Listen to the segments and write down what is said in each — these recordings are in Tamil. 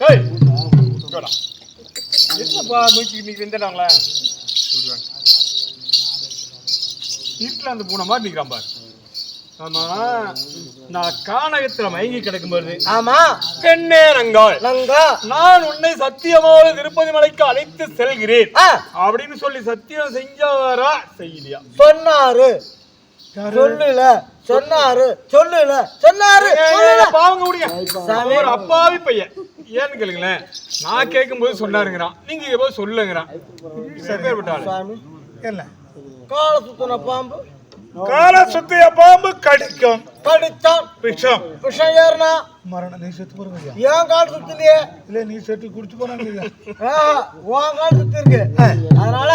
ஏய் இங்கடா. என்னப்பா மூச்சு இன்னைக்கு வெந்துட்டாங்களே? வீட்டில் அந்த பூனை மாதிரி நிற்கிறான் பாரு. ஆமா நான் கானகத்துல மயங்கி கிடக்கும்போது ஆமா. பெண்ணே நங்காள் நங்கா. நான் உன்னை சத்தியமாக திருப்பதி மலைக்கு அழைத்து செல்கிறேன். அப்படின்னு சொல்லி சத்தியம் செஞ்சாரா செய்யலையா? சொன்னாரு. சொல்லல. சொன்னாரு. சொல்லல. சொன்னாரு. சொல்லல. பாவங்க சாமி. ஒரு அப்பாவி பையன். ஏன்னு கேளுங்களேன். நான் கேட்கும்போது சொன்னாருங்கிறான். நீங்க எப்போது சொல்லுங்கிறான். எப்பேற்பட்டாலும் சாமி. இல்ல கால சுத்தின பாம்பு. கால சுத்திய பாம்பு கடிக்கும். கடிச்சான் விஷம். விஷம் ஏறினா? மரணம் நீ செத்து போறவையா ஏன் கால் சுத்திலையே இல்ல நீ செத்து குடிச்சு போறாங்க ஆஹா, உன் கால் சுத்தி இருக்கு அதனால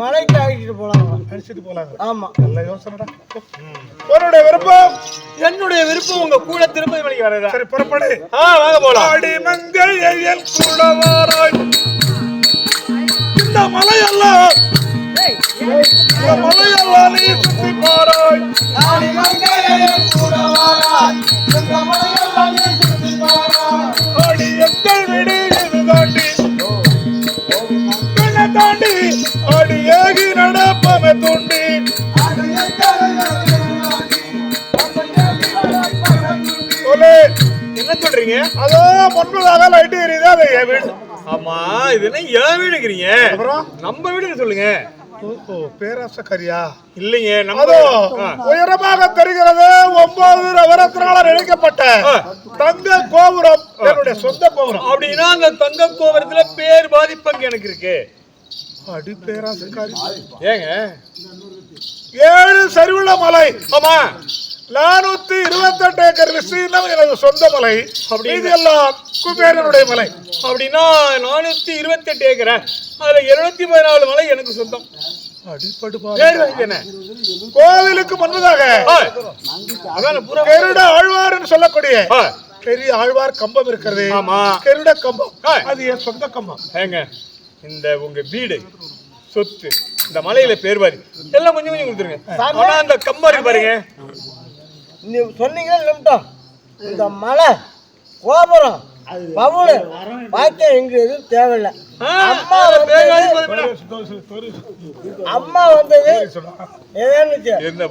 மலைக்கு ஆகிட்டு போலாம். அடிச்சிட்டு போலாங்க. ஆமா. நல்ல யோசனைடா. உன்னுடைய விருப்பம்? என்னுடைய விருப்பம் உங்க கூட திருப்பதி மலைக்கு வரதா சரி புறப்படு. ஆ வாங்க போலாம். கூட வாராய். இந்த மலையெல்லாம் மலையெல்லாம் நீ பாராய் எங்கள் விடு இது தாண்டி பின்ன தாண்டி ஆடி ஏகி நடப்பமே தூண்டி என்ன சொல்றீங்க அதோ முன்பதாக லைட் எரியுது அதை என் வீடு ஆமா இது என்ன என் வீடுங்கிறீங்க? அப்புறம்? நம்ம வீடுன்னு சொல்லுங்க. பேராசக்காரியா? ஆ. உயரமாக தெரிகிறது ஒன்பது நவரத்தினால இணைக்கப்பட்ட. தங்க கோபுரம் என்னுடைய சொந்த கோபுரம். அப்படின்னா அந்த தங்க கோபுரத்துல பேர் பாதிப்பங்கு எனக்கு இருக்கு. அடி பேராசக்காரி. ஏங்க? ஏழு சரிவுள்ள மலை. ஆமா. நானூத்தி இருபத்தெட்டு ஏக்கர் விஸ்தீர்ணம் எனது சொந்த மலை. இது எல்லாம் குபேரனுடைய மலை. அப்படின்னா நானூத்தி இருபத்தெட்டு ஏக்கரா? அதுல இருநூத்தி பதினாலு மலை எனக்கு சொந்தம். பேர் கோவிலுக்கு முன்பதாக பூரா. கருட ஆழ்வார்னு சொல்லக்கூடிய. பெரிய ஆழ்வார் கம்பம் இருக்கிறது. ஆமா. கருட கம்பம். அது என் சொந்த கம்பம். ஏங்க இந்த உங்க வீடு சொத்து இந்த மலையில பேர் பாதி எல்லாம் கொஞ்சம் கொஞ்சம் கொடுத்துருங்க. அந்த கம்பா இருக்கு பாருங்க. நீ சொன்னீங்களே நிமிட்டம் இந்த மலை கோபுரம் பவுனு பாக்கியம் எங்க எதுவும் தேவையில்லை. அம்மா அதுல பேர் வந்து- வாங்கி பாருங்க. அம்மா வந்தது ஏன்னு என்ன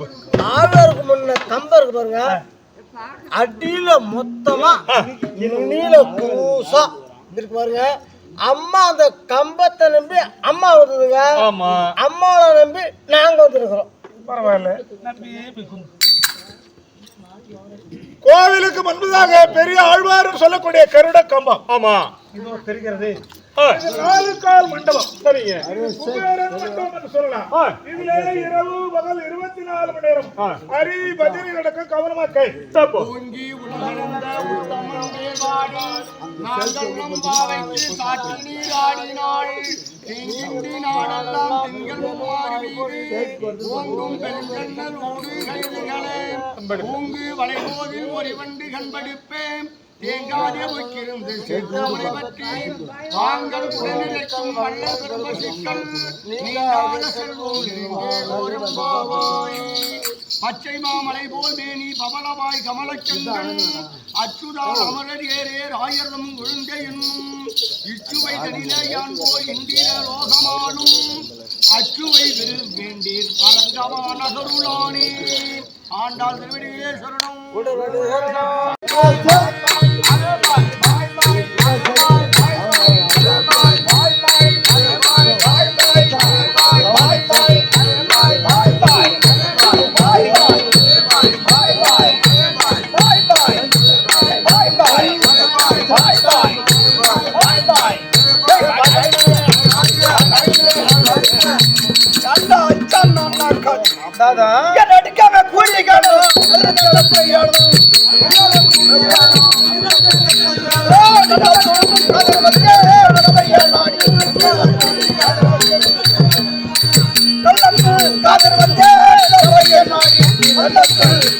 ஆழ்வாருக்கு முன்ன கம்பம் இருக்கு பாருங்க. அடியில மொத்தமா நீல கூசா இருக்கு பாருங்க. அம்மா அந்த கம்பத்தை நம்பி அம்மா வந்ததுங்க. அம்மாவை நம்பி நாங்க வந்திருக்கிறோம். பரவாயில்ல. கோவிலுக்கு முன்பதாக பெரிய ஆழ்வார் சொல்லக்கூடிய கருட கம்பம். ஆமா. இதோ தெரிகிறது. நாலு கால் மண்டபம். சரிங்க. மண்டபம் என்று சொல்லலாம். ஆ. இதுல இரவு பகல் இருபத்தி நாலு மணி நேரம். அரி பஜனை நடக்க கவனமா கை தப்போ. நாங்கள் நம் பாவைக்கு சாட்சி நீராடினாள். தீங்கின்றி நாடெல்லாம் திங்கள் மாறி வீடு ஓங்கும் பெருங்கண்ணல் ஊடு பூங்கு வளைபோதில் ஒரு வண்டு கண்படுப்பேன் தேங்காதே பற்றி வல்ல நீங்காத செல்வோம். பாவாய் பச்சை மாமலை போல் மேனி பவளவாய் கமலச்சந்தன் அச்சுதா அமரர் ஏரேர் ஆயிரம் விழுந்த என்னும். இச்சுவை தனிலே யான் போய் இந்திய லோகமானும். அச்சுவை வேண்டீர் பரங்கமா நகருளானே. ஆண்டாள் திருவடியே சரணம்.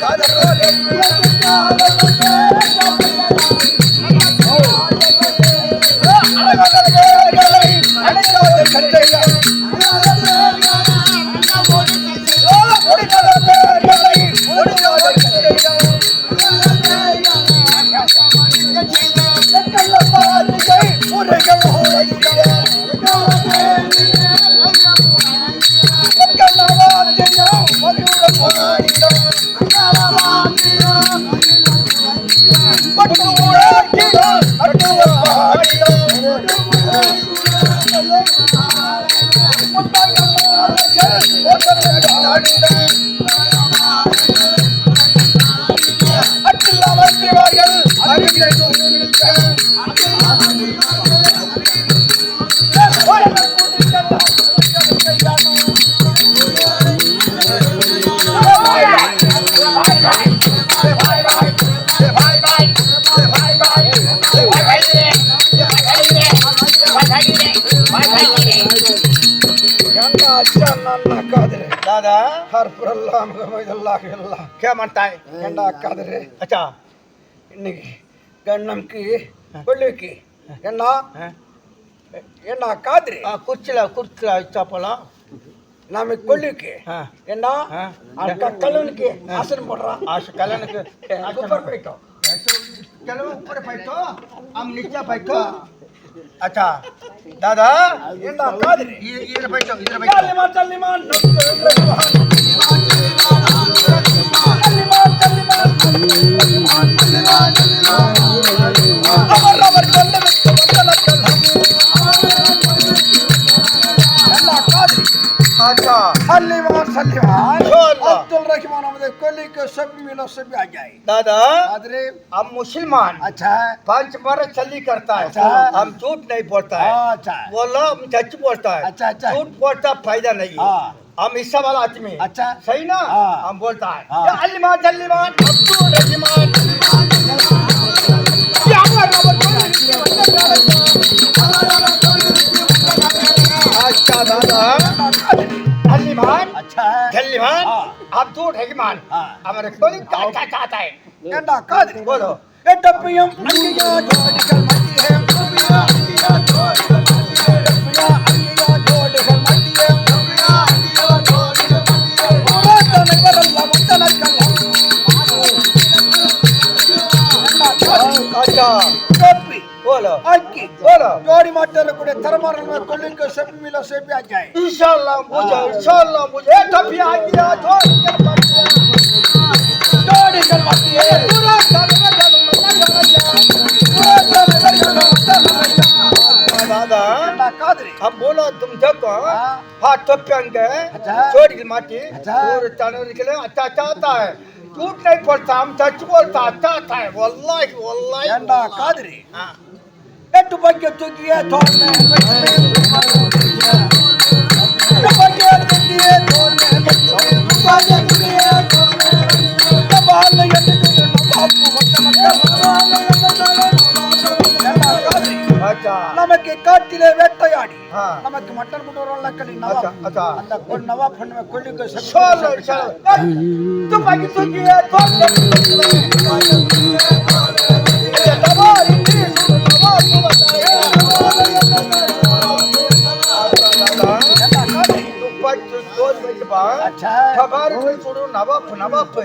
தாதா கூலி Bye, bye, bye. ஏண்டா அச்சா ನನ್ನ ಕಾದ್ರೆ ದಾದಾ ಹರ್ಪುರಲ್ಲ ಇದೆಲ್ಲ ಎಲ್ಲ ಕೇಮಂತಾಯ್ ಗಂಡ ಕಾದ್ರೆ ಅಚ್ಚ இன்னைக்கு கண்ணம்க்கு கொள்ளுக்கு என்ன என்ன காதிரி குறிச்சில குறிச்சில சாப்பிடலாம் நாம கொள்ளுக்கு என்ன கல்லனுக்கு ஆசனம் போடுறான். ஆசை கல்லனுக்கு போயிட்டோம் चलो ऊपर बैठो हम नीचे बैठो अच्छा दादा इधर बैठो इधर बैठो अच्छा सल्लीमान सल्लीमान رحمان আমাদের কলিকে সব মিলো সব আ যায় দাদা حضرے ہم مسلمان۔ پانچ مر چلی کرتا ہے۔ ہم جھوٹ نہیں بولتا ہے۔ اچھا۔ وہ لوگ سچ بولتا ہے۔ اچھا اچھا۔ بولتا فائدہ نہیں ہاں۔ ہم حصہ والا آدمی اچھا۔ صحیح نا؟ ہم بولتا ہے۔ یا علمان جلیمان عبدو رحمان یا अच्छा है धन्यवाद आप तू उठे की मान हमारे कोई क्या चाहता है एंडा कद बोलो एंडा पीएम निकल निकल گاڑی ماٹر کو تھرمر میں کولنگ کے سب ملا سے بھی ا جائے انشاءاللہ مجھے انشاءاللہ مجھے ایک تھپی ا گیا گاڑی کرواتی ہے پورا سال میں جانوں میں نہ کر جا پورا سال میں جانوں میں نہ کر جا دادا قادری اب بولو تم جھکو ہاں ہا ٹپیاں گئے چھوڑ کے ماٹی پورا تانوں نکلے اچھا اچھا اتا ہے جھوٹ نہیں بولتا ہم سچ بولتا اتا اتا ہے والله والله قادری ہاں எட்டு பைக்க தூக்கிய நமக்கு காட்டிலே வேட்டையாடி நமக்கு மட்டன் கொண்டு வருவாங்க களி நவாப் அந்த கொள் நவாப் பண்ணுவ துப்பாக்கி தூக்கிய अच्छा हमारे कोई छोड़ो नवाब नवाब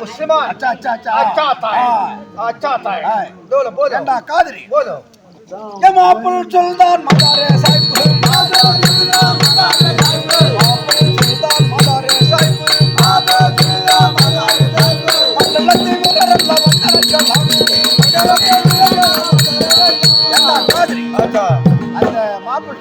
मुसलमान अच्छा अच्छा अच्छा अच्छा आता है अच्छा आता है बोलो बोलो अंडा कादरी बोलो ये मापुल सुल्तान मदारे साहिब मापुल सुल्तान मदारे साहिब मापुल सुल्तान मदारे साहिब मापुल सुल्तान मदारे साहिब मंडलती मेरा रब्बा वंदन चलावे मंडलती मेरा रब्बा वंदन चलावे अंडा कादरी अच्छा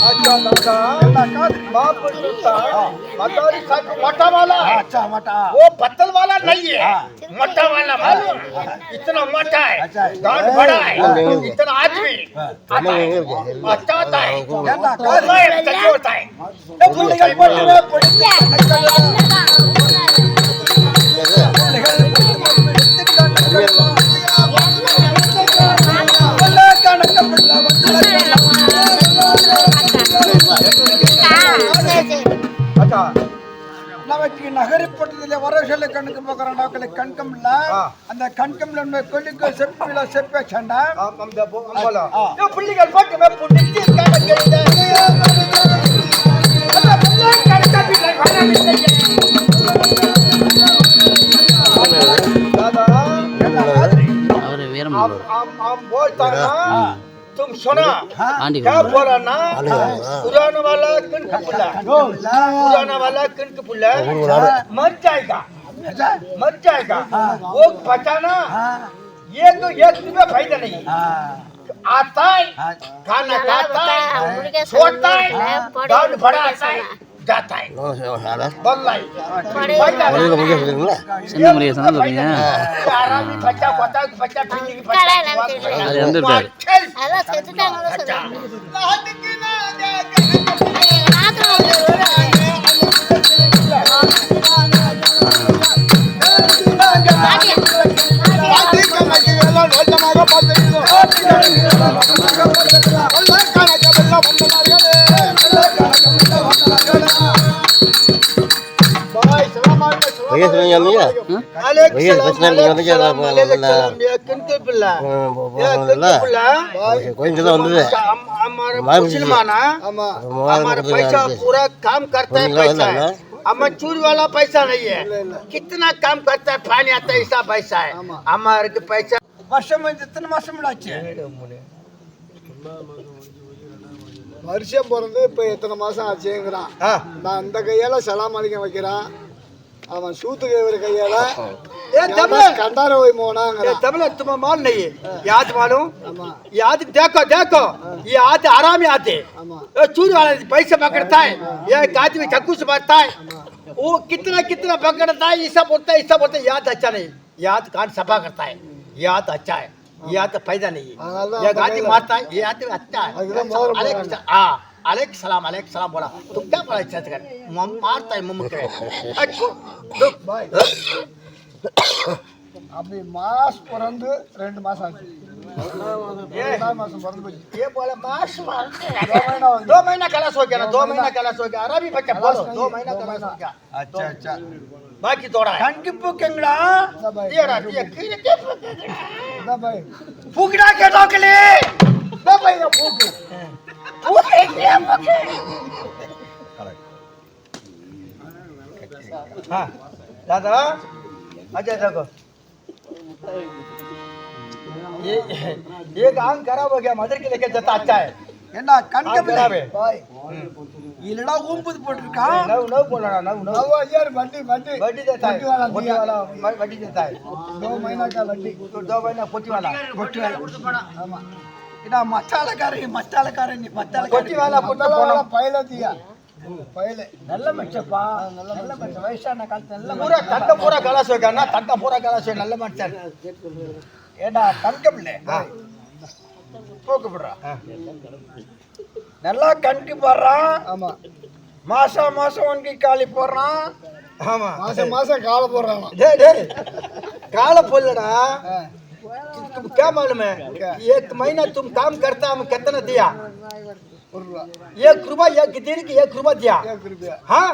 अच्छा अच्छा दादा बाप जूता मदारी साहब मोटा वाला अच्छा मोटा वो पत्तल वाला नहीं है मोटा वाला मालूम इतना मोटा है गांड बड़ा है इतना आदमी आता है अच्छा आता है वल्लाhi अच्छा होता है அக்கா. நமக்கு நகரப்பட்டதுல வர கணக்கு கண்ணுக்கு போக்குறாண்டாக்களை கண்கம்ல அந்த கண்கம்ல நம்ம கொல்லிக்கு செப்பில செப்ப சண்டா. பிள்ளைகள் போட்டு வீரம் ஆம் ஆம் போய் தானா? तुम सुना क्या बोला ना पुराना वाला कनक पुला पुराना वाला कनक पुला मर जाएगा मर जाएगा वो बचाना ये तो एक रुपया फायदा नहीं आता है खाना खाता है छोड़ता है भरा है जाता है बल्लाई फायदा சின்ன முறையை சொன்னா சொல்றீங்க आरामी बच्चा बच्चा बच्चा फिर கடை நினைச்சிட்டு அது வந்துட்டாரு அதான் செத்துட்டாங்கன்னு சொல்லுவாங்க கொஞ்சம் வந்தது हमारा पैसा पूरा काम करता है पैसा है हमारा चूरी वाला पैसा नहीं है कितना काम करता है पानी आता है ऐसा पैसा है हमारे के पैसा வருஷம் வந்து எத்தனை மாசம் ஆச்சு வருஷம் பிறந்து இப்போ எத்தனை மாசம் ஆச்சுங்கிறான் हाँ நான் இந்த கையால சலாம் அடிக்க வைக்கிறான் அவன் சூத்து ஒரு கையால ये तबला கண்டார போய் ये போனாங்கிறான் तबला तुम्हें माल नहीं है याद मालूम याद देखो देखो ये आते आराम ही आते ये चूरी वाला पैसा पकड़ता है ये एक आदमी चाकू से मारता है वो कितना कितना पकड़ता है ऐसा बोलता है ऐसा बोलता है याद अच्छा नहीं याद कान सफा करता है याद अच्छा है याद फायदा नहीं अल्लाह है ये आदमी मारता है ये आदमी अच्छा है अल्लाह मोहर अलैक हाँ अलैक सलाम अलैक सलाम बोला तुम क्या बोला इच्छा कर मम- मारता है मुंह के அப்படி மாஸ் பிறந்து ரெண்டு மாசம் ஆச்சு ரெண்டாவது மாசம் பிறந்து போச்சு ये बोला मार्च दो महीना कलाश हो गया ना दो महीना कलाश हो गया अरबी बच्चा बोलो दो महीना कलाश हो गया அச்சா அச்சா बाकी थोड़ा है கண்கு பூக்கங்களா ये रहा ये खीर के இதான் பாய் பூக்கிடா கேட்டோக்கலே दो महीना भूख भूख है हाँ दादा अच्छा देखो ये ये काम खराब हो गया मदर के लेके जाता अच्छा है ஏண்டா काम கண்கம் खराब है பாய் இல்லடா ஊம்புது போட்டிருக்கா नव नव बोला नव नव நவ் ஐயார் வண்டி வண்டி वड्डी देता वड्डी वाला है वड्डी दिया। वाला वड्डी देता है दो महीना का वड्डी तो दो महीना पोती वाला ஆமா இதா மச்சாலக்காரி ಇಡ ಮಚ್ಚಾಲಕಾರಿ ಮಚ್ಚಾಲಕಾರಿ ಮಚ್ಚಾಲಕಾರಿ ಪೈಲತಿಯ பயில நல்ல மச்சப்பா நல்ல நல்ல மச்ச வயசான காலத்துல நல்ல பூரா தங்க பூரா கலாசு வைக்கானா தங்க பூரா கலாசு நல்ல மச்சான். ஏடா தங்கம் இல்லை போக்குப்படுறா நல்லா கண்டி போடுறான் ஆமா. மாசம் மாசம் ஒன்கி காலி போடுறான் ஆமா. மாசம் மாசம் காலை போடுறான் டேய் டேய். காலை போடலடா. तुम क्या मालूम है एक महीना तुम काम करता हम कितना दिया एक रुपया एक गिदिर की एक रुपया दिया एक रुपया हाँ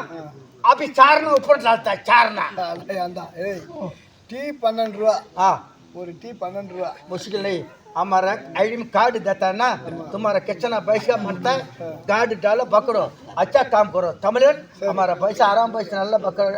अभी चारना ऊपर डालता है चारना टी पन्न रुपया हाँ और टी पन्न रुपया मुश्किल नहीं हमारा आईडी में कार्ड देता है ना तुम्हारा कितना पैसा मरता है कार्ड डालो पकड़ो अच्छा काम करो तमिलन हमारा पैसा आराम पैसा नल्ला पकड़ो